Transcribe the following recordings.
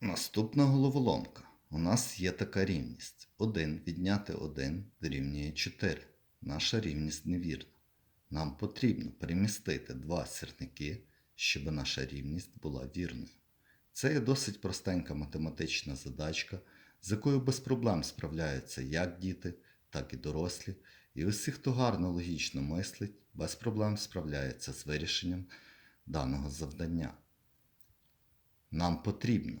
Наступна головоломка. У нас є така рівність. 1 відняти 1 дорівнює 4. Наша рівність невірна. Нам потрібно перемістити два сірники, щоб наша рівність була вірною. Це є досить простенька математична задачка, з якою без проблем справляються як діти, так і дорослі. І усі, хто гарно логічно мислить, без проблем справляється з вирішенням даного завдання. Нам потрібно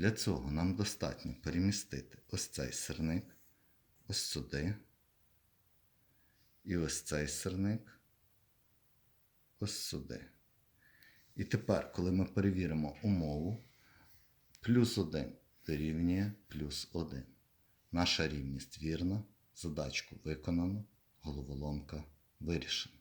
Для цього нам достатньо перемістити ось цей сирник ось сюди. І ось цей сирник ось сюди. І тепер, коли ми перевіримо умову, плюс 1 дорівнює плюс 1. Наша рівність вірна, задачку виконано, головоломка вирішена.